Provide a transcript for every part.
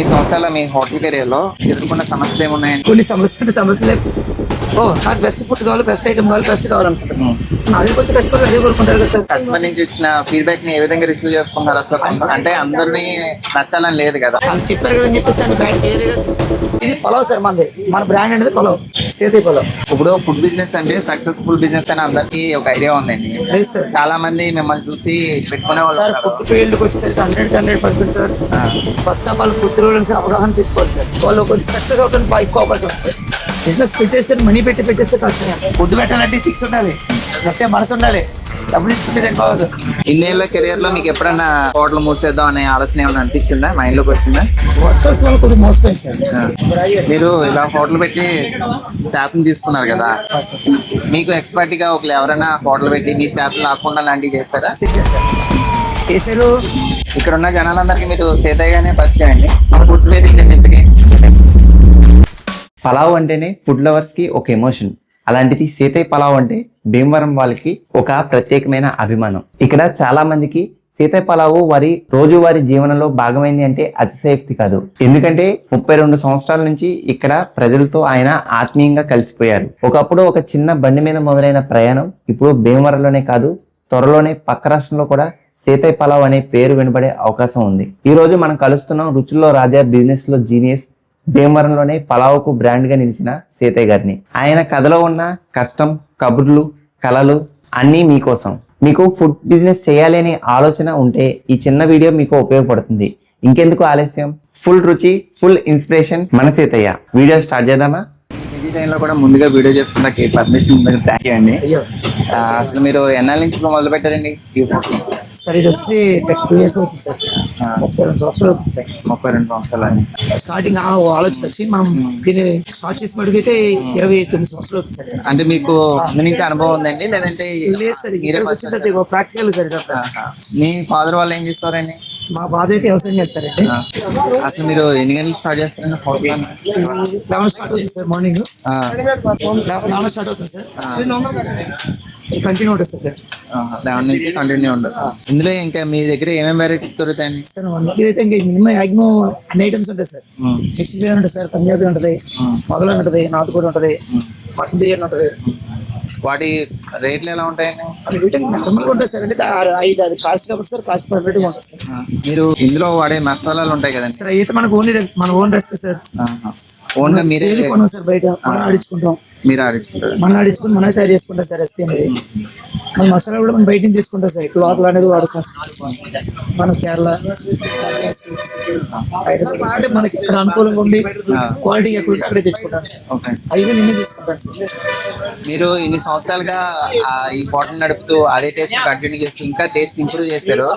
ఇన్ని సంవత్సరాల మీ హోటల్ కెరియర్లో ఎదుర్కొన్న సమస్యలు ఏమున్నాయండి? కొన్ని సమస్యలు సమస్యలే ఓ నాకు బెస్ట్ ఫుడ్ కావాలి బెస్ట్ ఐటమ్ కావాలి బెస్ట్ కావాలనుకుంటున్నాను. అదే కొంచెం కష్టపడి అదే కోరుకుంటారు కదా సార్. కస్టమర్ నుంచి వచ్చిన ఫీడ్బ్యాక్ని ఏ విధంగా రిసీవ్ చేసుకున్నారు అసలు? అంటే అందరినీ నచ్చాలని లేదు కదా. వాళ్ళు చెప్పారు కదా అని చెప్పేసి దాన్ని బ్యాడ్ ఇది పొలవ్ సార్ మనది మన బ్రాండ్ అనేది పొలవ్. సేతి పొలవ్. ఇప్పుడు ఫుడ్ బిజినెస్ అంటే సక్సెస్ఫుల్ బిజినెస్ అని అందరికీ ఒక ఐడియా ఉందండి. చాలా మంది మిమ్మల్ని చూసి పెట్టుకునే వాళ్ళు సార్. ఫుడ్ ఫీల్డ్కి వచ్చేసరికి hundred hundred percent sir. First of all food roll sir అవగాహన తీసుకోవాలి సార్. వాళ్ళు కొంచెం సక్సెస్ అవడానికి బాగా ఎక్కువ అవకాశం సార్. బిజినెస్ పెట్టేస్తే మనీ పెట్టి పెట్టేస్తే కాదు ఫుడ్ పెట్టాలంటే ఫిక్స్ ఉండాలి. అంటే మనసు ఉండాలి. డబ్బు తీసుకుంటే సరిపోదు. ఇన్నేళ్ళ కెరియర్లో మీకు ఎప్పుడైనా హోటల్ మూసేద్దాం అనే ఆలోచన ఏమైనా అనిపించిందా? మైండ్లోకి వచ్చిందా? వర్కర్స్ వాళ్ళు కొద్దిగా మోసపోయింది సార్. మీరు ఇలా హోటల్ పెట్టి స్టాఫ్ని తీసుకున్నారు కదా. మీకు ఎక్స్పర్ట్గా ఒకళ్ళు ఎవరైనా హోటల్ పెట్టి మీ స్టాఫ్ లాక్కుండా లాంటివి చేస్తారా చేశారు సార్. చేశారు. ఇక్కడ ఉన్న జనాలందరికీ మీరు సేతయ్యగానే పరిచయం అండి. ఫుడ్ వేర్ ఏంటండి ఇంతకీ పలావ్ అంటేనే ఫుడ్ లవర్స్కి ఒక ఎమోషన్ అలాంటిది సీతయ్య పలావ్ అంటే భీమవరం వాళ్ళకి ఒక ప్రత్యేకమైన అభిమానం. ఇక్కడ చాలా మందికి సీతయ్య పలావు వారి రోజువారీ జీవనంలో భాగమైంది అంటే అతిశయోక్తి కాదు. ఎందుకంటే ముప్పై రెండు సంవత్సరాల నుంచి ఇక్కడ ప్రజలతో ఆయన ఆత్మీయంగా కలిసిపోయారు. ఒకప్పుడు ఒక చిన్న బండి మీద మొదలైన ప్రయాణం ఇప్పుడు భీమవరంలోనే కాదు త్వరలోనే పక్క రాష్ట్రంలో కూడా సీతయ్య పలావ్ అనే పేరు వినబడే అవకాశం ఉంది. ఈ రోజు మనం కలుస్తున్నాం రుచుల్లో రాజా బిజినెస్లో జీనియస్ భీమవరంలోనే పలావుకు బ్రాండ్గా నిలిచిన సీతయ్య గారిని. ఆయన కథలో ఉన్న కష్టం కబుర్లు కళలు అన్నీ మీకోసం. మీకు ఫుడ్ బిజినెస్ చేయాలి అనే ఆలోచన ఉంటే ఈ చిన్న వీడియో మీకు ఉపయోగపడుతుంది. ఇంకెందుకు ఆలస్యం? ఫుల్ రుచి ఫుల్ ఇన్స్పిరేషన్ మన సీతయ్య. వీడియో స్టార్ట్ చేద్దామా? ఈ టైంలో కూడా ముందుగా వీడియో చేసుకున్నాకి పర్మిషన్ థ్యాంక్ యూ అండి. అసలు మీరు ఎన్నాళ్ళ నుంచి మొదలు పెట్టారండి సార్ ఇది వచ్చి టూ ఇయర్స్ అవుతుంది సార్. ముప్పై రెండు సంవత్సరాలు అవుతుంది సార్. ముప్పై రెండు సంవత్సరాలు స్టార్టింగ్ ఆ ఆలోచన వచ్చి మనం దీన్ని స్టార్ట్ చేసి మటుకైతే ఇరవై తొమ్మిది సంవత్సరాలు అవుతుంది సార్. అంటే మీకు నుంచి అనుభవం ఉందండి? లేదంటే లేదు సార్ వచ్చింది ప్రాక్టికల్ సార్. మీ ఫాదర్ వాళ్ళు ఏం చేస్తారండి? మా బాధ అయితే వ్యవసాయం చేస్తారండి. అసలు మీరు ఎన్ని గంటలు స్టార్ట్ చేస్తారండి లెవెన్ స్టార్ట్ అవుతుంది సార్ మార్నింగ్. లెవెన్ స్టార్ట్ అవుతుంది సార్. కంటిన్యూ ఉంటుంది సార్ లెవెన్ నుంచి కంటిన్యూ ఉండదు ఇందులో ఇంకా మీ దగ్గర ఏమేమి వెరైటీస్ దొరుకుతాయండి? సార్ మన దగ్గర అయితే ఇంకా మినిమం మ్యాక్సిమం అన్ని ఐటమ్స్ ఉంటాయి సార్. మిక్స్ బిర్యానీ ఉంటుంది సార్ పంజాబీ ఉంటుంది మొదలు ఉంటుంది నాటుకోడి ఉంటుంది మటన్ బిర్యానీ ఉంటుంది. వాటి రేట్లు ఎలా ఉంటాయండి? అది రిటర్న్ నార్మల్గా ఉంటుంది సార్. అంటే ఐదు అది కాస్ట్ కాబట్టి సార్ కాస్ట్ పర్ఫెక్ట్గా ఉంటుంది సార్. మీరు ఇందులో వాడే మసాలాలు ఉంటాయి కదండి. సార్ అయితే మనకు ఓన్లీ మన ఓన్ రెసిపీ సార్. ఓన్గా మీరే ఏది కొనం సార్ బయట? మనం ఆడించుకుంటాం మీరు ఆడిస్తారు మనం ఆడించుకుని మనమే తయారు చేసుకుంటాం సార్ రెసిపీ అనేది. మన మసాలా కూడా మనం బయట నుంచి తీసుకుంటాం సార్. లోపల అనేది వాడుతాం. మన కేరళ అంటే మనకి ఇక్కడ అనుకూలంగా ఉండి క్వాలిటీ ఎక్కడ ఉంటే అక్కడే తెచ్చుకుంటాం సార్. అవి నిన్నే తీసుకుంటాం సార్. మీరు ఇన్ని సంవత్సరాలుగా ఈ హోటల్ నడుపుతూ అదే టేస్ట్ కంటిన్యూ చేస్తూ ఇంకా టేస్ట్ ఇంప్రూవ్ చేశారు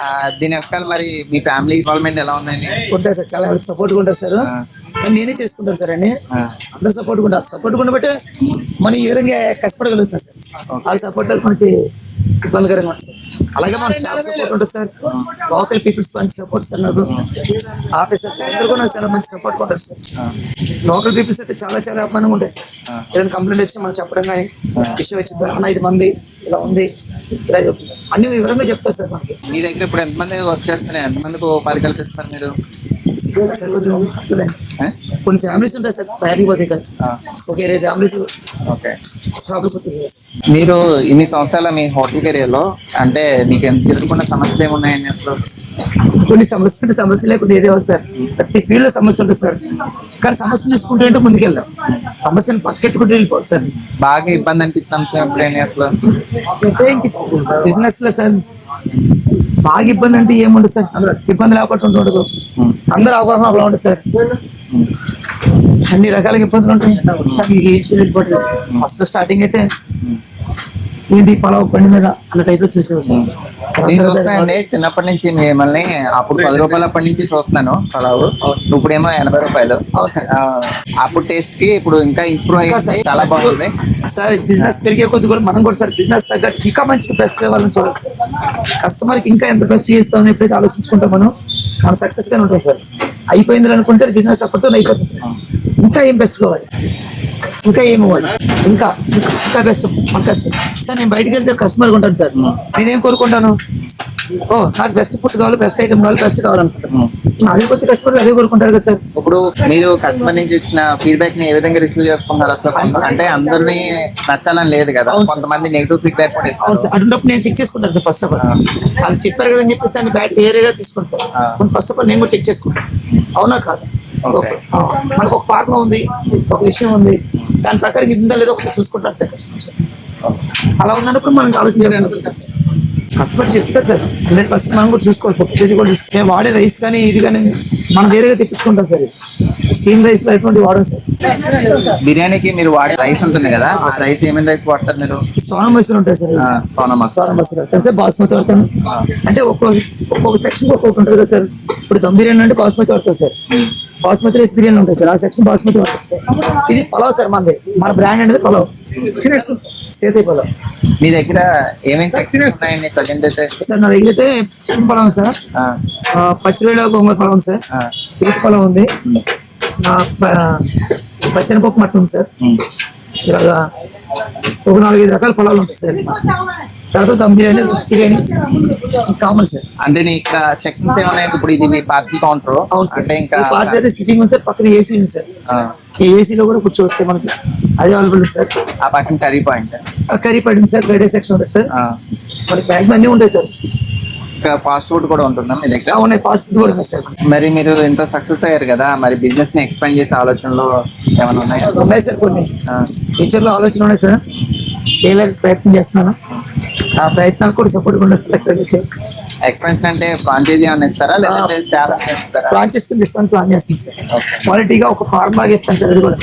ఆ, దీని వెనకాల మరి మీ ఫ్యామిలీ ఇన్వాల్వ్మెంట్ ఎలా ఉందండి? ఉంటారు సార్. చాలా హెల్ప్ సపోర్ట్ ఉంటారు సార్. నేనే చేసుకుంటాను సార్ అని అందరు సపోర్ట్ ఉంటారు సపోర్ట్ ఉండబట్టే మనం ఈ విధంగా కష్టపడగలుగుతాం సార్. వాళ్ళ సపోర్ట్ మనకి ఇబ్బందికరంగా ఉంటుంది సార్. అలాగే మన స్టాఫ్ సపోర్ట్ ఉంటుంది సార్. లోకల్ పీపుల్స్ మంచి సపోర్ట్ సార్ నాకు. ఆఫీసర్స్ అందరూ కూడా నాకు చాలా మంచి సపోర్ట్ ఉంటుంది సార్. లోకల్ పీపుల్స్ అయితే చాలా చాలా అభిమానంగా ఉంటాయి సార్. ఏదైనా కంప్లైంట్ వచ్చి మనం చెప్పడం కానీ విషయం వచ్చింది అన్న ఐదు మంది ఇలా ఉంది ఇలా అన్ని వివరంగా చెప్తారు సార్ మనకి. మీ దగ్గర ఇప్పుడు ఎంతమంది వర్క్ చేస్తున్నారు? ఎంతమందికి ఉపాధి కల్పిస్తారు మీరు? సార్? కొన్ని ఫ్యామిలీస్ ఉంటాయి సార్ పోతే కదా ఒక ఇరవై ఫ్యామిలీస్ ఓకే మీరు ఇన్ని సంవత్సరాల మీ హోటల్ కెరీర్లో అంటే మీకు ఎంత ఎదుర్కొన్న సమస్యలు ఏమున్నాయండి అసలు? కొన్ని సమస్యలు ఉంటే సమస్య లేకుండా ఏదే ఉంది సార్. ప్రతి ఫీల్డ్లో సమస్య ఉంటుంది సార్. కానీ సమస్యను చూసుకుంటూ అంటే ముందుకెళ్దాం సమస్యను పక్కెట్టుకుంటూ వెళ్ళిపోదు సార్. బాగా ఇబ్బంది అనిపించిన అంశం ఎప్పుడైనా అసలు? బిజినెస్లో సార్. బాగా ఇబ్బంది అంటే ఏముండదు సార్. ఇబ్బంది లేకుండా ఉండదు అందరు అందరూ అవగాహన అలా ఉంటుంది సార్. అన్ని రకాల ఇబ్బందులు ఉంటాయి. ఏం ఫస్ట్ స్టార్టింగ్ అయితే ఏంటి పొలం బండి మీద అన్న టైప్లో చూసేవారు సార్. నేను చూస్తానండి. చిన్నప్పటి నుంచి మిమ్మల్ని అప్పుడు పది రూపాయలు అప్పటి నుంచి చూస్తున్నాను పలావు. ఇప్పుడేమో ఎనభై రూపాయలు. అప్పుడు టేస్ట్కి ఇప్పుడు ఇంకా ఇంప్రూవ్ అయ్యింది చాలా బాగుంది. సార్ బిజినెస్ పెరిగే కొద్ది కూడా మనం కూడా సార్ బిజినెస్ తగ్గట్టు ఇంకా మంచిగా బెస్ట్ కావాలని చూడాలి కస్టమర్కి ఇంకా ఎంత బెస్ట్ చేస్తామని ఎప్పుడైతే ఆలోచించుకుంటాం మనం మన సక్సెస్ గానే ఉంటాం సార్. అయిపోయింది అనుకుంటే బిజినెస్ అప్పటితో అయిపోతుంది సార్. ఇంకా ఏం బెస్ట్ కావాలి? ఇంకా ఏం ఇవ్వాలి ఇంకా ఇంకా- బెస్ట్ మన కస్టమర్ సార్ నేను బయటికి వెళ్తే కస్టమర్ ఉంటాను సార్. నేనేం కోరుకుంటాను? ఓ నాకు బెస్ట్ ఫుడ్ కావాలి బెస్ట్ ఐటమ్ కావాలి బెస్ట్ కావాలనుకుంటాను ఉమ్. అదే వచ్చి కష్టపడి అదే కోరుకుంటారు కదా సార్. ఇప్పుడు మీరు కస్టమర్ నుంచి ఇచ్చిన ఫీడ్బ్యాక్ని ఏ విధంగా రిసీవ్ చేసుకున్నారు అసలు? అంటే అందరినీ నచ్చాలని లేదు కదా. కొంతమంది నెగిటివ్ ఫీడ్బ్యాక్ కూడా ఇస్తారు. అటువంటిప్పుడు నేను చెక్ చేసుకుంటాను సార్ ఫస్ట్ ఆఫ్ ఆల్ వాళ్ళు చెప్పారు కదా అని చెప్పేసి దాన్ని బ్యాట్ ఏరియాగా తీసుకోండి సార్. ఫస్ట్ ఆఫ్ ఆల్ నేను కూడా చెక్ చేసుకుంటాను. అవునా కాదు? మనకు ఒక ఫార్ములా ఉంది ఒక విషయం ఉంది. దాని ప్రకారం ఇది ఉందా లేదో ఒకసారి చూసుకుంటారు సార్. అలా ఉన్నప్పుడు మనం ఆలోచన కష్టపడి చెప్తారు సార్. హండ్రెడ్ పర్సెంట్ మనం కూడా చూసుకోవాలి సార్. ఇది కూడా చూసుకో మేము వాడే రైస్ కానీ ఇది కానీ మనం వేరేగా తెప్పించుకుంటాం సార్. స్టీమ్ రైస్లో ఎటువంటి వాడం సార్. బిర్యానీకి మీరు వాడే రైస్ ఉంటుంది కదా ఆ రైస్ ఏమేమి రైస్ వాడతారు మీరు? సోనా మసూర్ ఉంటాయి సార్. సోనా మసాలా సోనా మసూర్ ఉంటాయి సార్ బాస్మతి వాడతాను. అంటే ఒక్కొక్క ఒక్కొక్క సెక్షన్ ఒక్కొక్క ఉంటుంది కదా సార్. ఇప్పుడు దమ్ బిర్యానీ అంటే బాస్మతి వాడతాం సార్. బాస్మతి రైస్ బిర్యానీ ఉంటుంది సార్. ఆ సెక్షన్ బాస్మతి వాడతాం సార్. ఇది పలావ్ సార్ మనది మన బ్రాండ్ అనేది పలావ్. సేతే పలావ్. మీ దగ్గర ఏమేమి సెక్షన్ ఉన్నాయండి? ప్రజెంట్ అయితే? సార్ నా దగ్గర అయితే చికెన్ పలావ్ ఉంది సార్. పచ్చిరొయ్యల గోంగూర పలావ్ ఉంది సార్. పిరికి పలావ్ ఉంది. నా పచ్చనిపప్పు మట్టన్ ఉంది సార్. ఇలాగా ఒక నాలుగైదు రకాల పొలాలు ఉంటాయి సార్. తర్వాత దమ్ బిర్యానీ బిర్యానీ కామన్ సార్. అంటే నీ ఇక్కడ సెక్షన్స్ ఏమన్నాయండి ఇప్పుడు ఇది మీ పార్సల్ కౌంటర్ అవును సార్. అంటే ఇంకా పార్ట్ అయితే సిట్టింగ్ ఉంది సార్ పక్కన ఏసీ ఉంది సార్. ఈ ఏసీలో కూడా కూర్చోవచ్చు మనకి. అది అవైలబుల్ ఉంది సార్. ఆ పక్కన కర్రీ పాయింట్ కర్రీ పడింది సార్ ఫ్రైడ్ సెక్షన్ ఉంటుంది సార్. మనకి మ్యాక్సిమం అన్నీ ఉంటాయి సార్. ఇంకా ఫాస్ట్ ఫుడ్ కూడా ఉంటుందా మీ దగ్గర? ఉన్నాయి. ఫాస్ట్ ఫుడ్ కూడా సార్. మరి మీరు ఇంత సక్సెస్ అయ్యారు కదా మరి బిజినెస్ని ఎక్స్పాండ్ చేసే ఆలోచనలు ఏమైనా ఉన్నాయా? ఉన్నాయి సార్ కొన్ని. ఫ్యూచర్లో ఆలోచన ఉన్నాయి సార్. చేయలేక ప్రయత్నం చేస్తున్నాను. ఆ ప్రయత్నాలు కూడా సపోర్ట్ ఎక్స్పాన్షన్ అంటే ఫ్రాంచైజీ ఏమైనా ఇస్తారా? లేదంటే ఫ్రాంచైజ్ కింద ఇస్తాను ప్లాన్ చేస్తున్నాం సార్. క్వాలిటీగా ఒక ఫార్మ్ లాగా ఇస్తాను సార్ అది కూడా.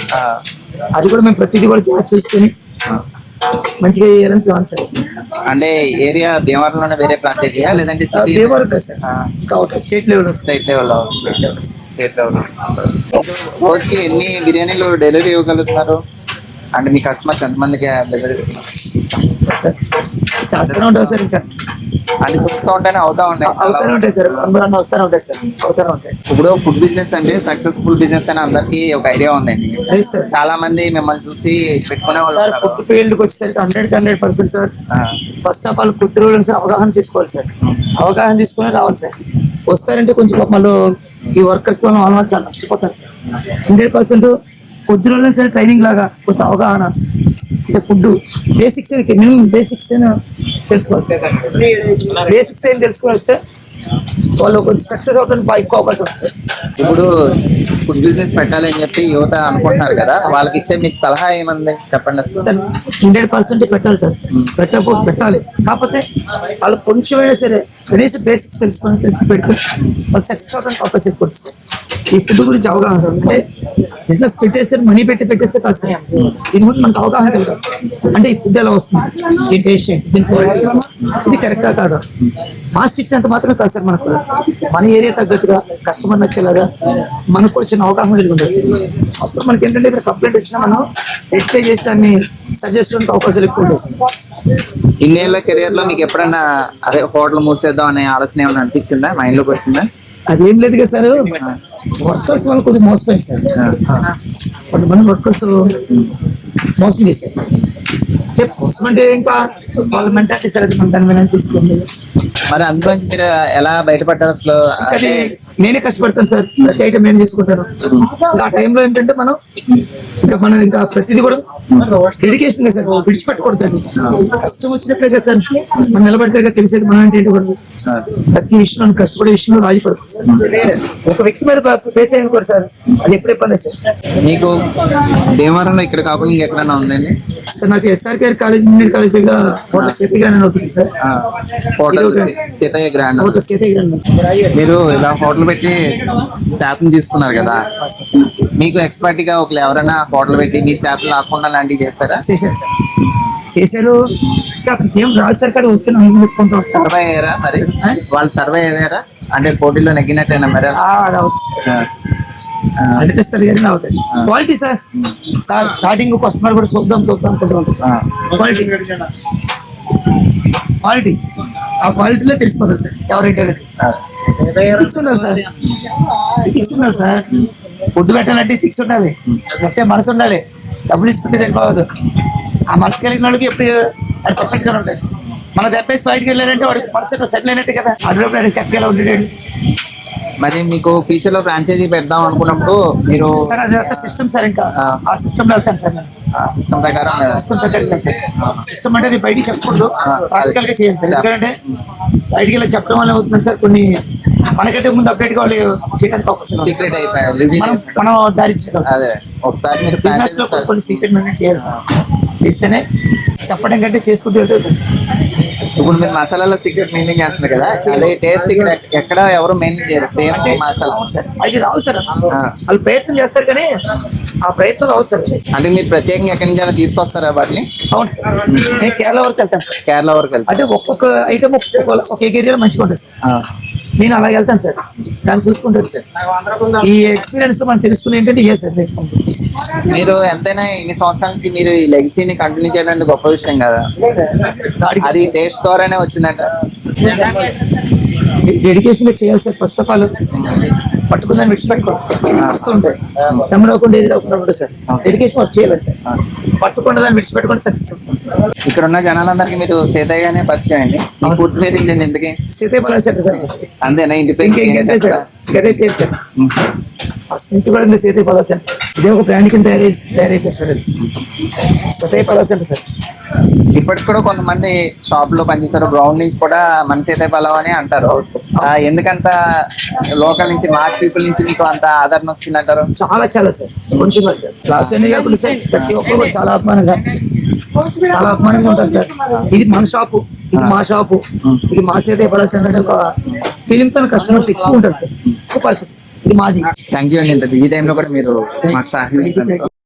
అది కూడా మేము ప్రతిదీ కూడా చూసుకొని. మంచిగా చేయాలని ప్లాన్ సార్. అంటే ఏరియా భీమవరంలోనే వేరే ఫ్రాంచైజీయా లేదంటే ఉంటుంది సార్. స్టేట్ లెవెల్ స్టేట్ లెవెల్లో స్టేట్ లెవెల్లో రోజుకి ఎన్ని బిర్యానీలు డెలివరీ ఇవ్వగలుగుతున్నారు అంటే మీ కస్టమర్స్ ఎంతమందికి డెలివరీ ఇస్తున్నారు? సార్. చేస్తూనే ఉంటాం సార్ ఇంకా. అంటే చూస్తూ ఉంటేనే అవుతా ఉంటాయి. అవుతూనే ఉంటాయి సార్. అందరూ వస్తూనే ఉంటాయి సార్. అవుతూనే ఉంటాయి. ఇప్పుడు ఫుడ్ బిజినెస్ అంటే సక్సెస్ఫుల్ బిజినెస్ అని అందరికీ ఒక ఐడియా ఉందండి లేదు సార్. చాలా మంది మిమ్మల్ని చూసి పెట్టుకునే వాళ్ళు సార్. ఫుడ్ ఫీల్డ్కి వచ్చేసరికి hundred hundred percent sir. First of all రోజులు సార్ అవగాహన తీసుకోవాలి సార్. అవగాహన తీసుకుని రావాలి సార్. వస్తారంటే కొంచెం వాళ్ళు ఈ వర్కర్స్ వల్ల వాళ్ళ వల్ల చాలా నష్టపోతారు సార్. హండ్రెడ్ పర్సెంట్ కొద్ది రోజులు సార్ ట్రైనింగ్ లాగా కొంచెం అవగాహన. అంటే ఫుడ్ బేసిక్స్ మినిమం బేసిక్స్ తెలుసుకోవాలి సార్ బేసిక్స్ ఏం తెలుసుకొని వస్తే వాళ్ళు కొంచెం సక్సెస్ అవడానికి బాగా ఎక్కువ అవకాశం సార్ ఇప్పుడు ఫుడ్ బిజినెస్ పెట్టాలి అని చెప్పి యువత అనుకుంటున్నారు కదా వాళ్ళకి ఇచ్చే మీకు సలహా ఏమంది? చెప్పండి సార్ హండ్రెడ్ పర్సెంట్ పెట్టాలి సార్. పెట్టకపోతే పెట్టాలి. కాకపోతే వాళ్ళు కొంచెమైనా సరే కనీసం బేసిక్స్ తెలుసుకొని తెలిసి పెడితే వాళ్ళు సక్సెస్ అవడానికి అవకాశం ఎక్కువ సార్ ఈ ఫుడ్ గురించి అవగాహన. అంటే బిజినెస్ పెట్టేస్తే మనీ పెట్టి పెట్టేస్తే కాదు సార్. దీని గురించి మనకు అవగాహన కలగాలి. అంటే ఈ ఫుడ్ ఎలా వస్తుంది? దీని టేస్ట్ ఏంటి? దీని? ఇది కరెక్టా కాదా? మాస్ట్ ఇచ్చేంత మాత్రమే కాదు సార్ మనకు. మన ఏరియా తగ్గట్టుగా కస్టమర్ నచ్చేలాగా మనకు కూడా చిన్న అవగాహన కలిగి సార్. అప్పుడు మనకి ఏంటంటే ఇక్కడ కంప్లైంట్ వచ్చినా మనం రెక్టిఫై చేసి దాన్ని సజెస్ట్ చేయడానికి అవకాశాలు ఎక్కువ ఉంటాయి సార్. ఇన్నేళ్ళ కెరియర్లో మీకు ఎప్పుడన్నా అదే హోటల్ మూసేద్దాం అనే ఆలోచన ఏమైనా అనిపించిందా? మైండ్లోకి వచ్చిందా? అదేం లేదు కదా సార్. వర్కర్స్ వాళ్ళు కొద్దిగా మోసపోయింది సార్. కొంతమంది వర్కర్స్ మోసం చేసేస్తారు అంటే మోసం అంటే ఇంకా వాళ్ళ మెంటాలిటీ సరే అది మన దాని మీద చూసుకోండి మరి అందులోంచి మీరు ఎలా బయటపడ్డారు అసలు? అది నేనే కష్టపడతాను సార్. ప్రతి ఐటమ్ నేను చేసుకుంటాను. ఆ టైంలో ఏంటంటే మనం ఇంకా మనం ఇంకా ప్రతిదీ కూడా డెడికేషన్ సార్. విడిచిపెట్టకూడదు. కష్టం వచ్చినప్పుడే కదా సార్. మనం నిలబడితే తెలిసేది మనం అంటే ఏంటో కూడా. ప్రతి విషయంలో కష్టపడే విషయంలో రాజీ పడుతుంది సార్. ఒక వ్యక్తి మీద ఫేస్ అయినకోరు సార్. అది ఎప్పుడు ఇబ్బంది సార్. మీకు భీమవరంలో ఇక్కడ కాకుండా ఇంకెక్కడైనా ఉందండి? సార్ నాకు ఎస్ఆర్కేఆర్ కాలేజ్ ఇంజనీర్ కాలేజ్ దగ్గర ఉంటుంది సార్. సీతయ్య గ్రాండ్ మీరు ఇలా హోటల్ పెట్టి స్టాఫ్ని తీసుకున్నారు కదా. మీకు ఎక్స్పర్ట్గా ఒకళ్ళు ఎవరైనా హోటల్ పెట్టి మీ స్టాఫ్ లాక్కుండా లాంటివి చేస్తారా చేశారు సార్. చేశారు. ఏం రాదు సార్ కదా వచ్చి నేను పెట్టుకుంటాం సార్ సర్వే అయ్యారా మరి? వాళ్ళు సర్వే అయ్యారా? అంటే పోటీలో నెగ్గినట్టేనా మరి? అనిపిస్తుంది కానీ అవుతుంది quality sir. Sir starting customer కూడా చూద్దాం చూద్దాం. క్వాలిటీ క్వాలిటీ ఆ క్వాలిటీలో తెలిసిపోతుంది సార్. ఎవరైతే. ఫిక్స్ ఉండాలి సార్. ఫిక్స్ ఉండాలి సార్. ఫుడ్ పెట్టాలంటే ఫిక్స్ ఉండాలి. పెట్టే మనసు ఉండాలి. డబ్బులు తీసుకుంటే సరిపోవద్దు ఆ మనసు కలిగిన వాళ్ళకి ఎప్పుడు అది పర్ఫెక్ట్గా ఉంటాయి మన దెబ్బేసి బయటకు వెళ్ళారంటే వాడికి పర్సెంట్ సెటిల్ అయినట్టు కదా. అడ్డు కట్టుకెళ్ళి ఉండేది మరి మీకు ఫ్యూచర్లో ఫ్రాంచైజీ పెడదాం అనుకున్నప్పుడు మీరు సార్ అది సిస్టమ్ సార్ ఇంకా. ఆ. సిస్టమ్లో వెళ్తాను సార్ నేను. సిస్టమ్ ప్రకారం సిస్టమ్ ప్రకారం సిస్టమ్ అంటే అది బయటికి చెప్పకూడదు. ప్రాక్టికల్గా చేయాలి. సార్ ఎందుకంటే బయటికి వెళ్ళి చెప్పడం వల్ల అవుతుంది సార్? కొన్ని మనకంటే ముందు అప్డేట్గా వాళ్ళు చేయడానికి అవకాశం. సీక్రెట్ అయిపోయారు రివీల్ మనం అదే. ఒకసారి మీరు బిజినెస్లో కొన్ని సీక్రెట్ మెయింటైన్ చేయాలి సార్. చేస్తేనే చెప్పడం కంటే చేసుకుంటూ వెళ్తే ఇప్పుడు మీరు మసాలాలో సీక్రెట్ మెయింటైన్ చేస్తున్నారు కదా అదే టేస్ట్ ఇక్కడ ఎక్కడ ఎవరు మెయింటైన్ చేయరు సేమ్ మసాలా. అది రావు సార్. వాళ్ళు ప్రయత్నం చేస్తారు కానీ ఆ ప్రయత్నం రావు సార్. అంటే మీరు ప్రత్యేకంగా ఎక్కడి నుంచి తీసుకొస్తారా వాటిని? అవును సార్. నేను కేరళ వరకు వెళ్తాను సార్. కేరళ వరకు వెళ్తారు? అంటే ఒక్కొక్క ఐటమ్ ఒక్కొక్క ఒక ఏరియాలో మంచిగా ఉంటుంది సార్. నేను అలాగే వెళ్తాను సార్. దాన్ని చూసుకుంటాను సార్. ఈ ఎక్స్పీరియన్స్లో మనం తెలుసుకుని ఏంటంటే ఏ సార్ మీరు ఎంతైనా ఇన్ని సంవత్సరాల నుంచి మీరు ఈ లెగసీని కంటిన్యూ చేయడం గొప్ప విషయం కదా. అది టేస్ట్ ద్వారానే వచ్చిందంట. డెడికేషన్గా చేయాలి సార్ ఫస్ట్ ఆఫ్ ఆల్ పట్టుకుందని విడిచిపెట్టుకోండి వస్తూ ఉంటాయి శ్రమ రాకుండా ఏది రాకుండా ఉంటుంది సార్. డెడికేషన్ వర్క్ చేయాలి సార్ పట్టుకుండా దాన్ని విడిచిపెట్టుకుంటే సక్సెస్ వస్తుంది సార్. ఇక్కడ ఉన్న జనాలందరికీ మీరు సీతయ్యగానే పరిచయం అండి పూర్తి పేరు ఏంటండి ఎందుకే? సీతే పలాసెట్ సార్. అంతేనా? ఇంటి పేరు ఇంకేంటే సార్. గదే పేరు సార్. ఉంది సీతే పలాసెట్ ఇదే ఒక బ్రాండ్ కింద తయారై తయారైపోయింది సార్ సీతే సార్. ఇప్పటికి కూడా కొంతమంది షాప్లో పనిచేస్తారు గ్రౌండ్ నుంచి కూడా మన సీతయ్య పలావ్ అని అంటారు. ఎందుకంత లోకల్ నుంచి మాస్ పీపుల్ నుంచి మీకు అంత ఆదరణ వచ్చిందంటారు? చాలా చాలా సార్. కొంచెం సార్. క్లాస్ అనే కాకుండా సార్ ప్రతి ఒక్కరు చాలా అభిమానంగా చాలా అభిమానంగా ఉంటారు సార్. ఇది మన షాపు ఇది మా షాపు ఇది మా సేతే పడాల్సి అంటే ఒక ఫీలింగ్తో కస్టమర్స్ ఎక్కువ ఉంటారు సార్. పరిస్థితి. ఇది మాది. థ్యాంక్ యూ అండి. ఈ టైంలో కూడా మీరు మాకు సహాయం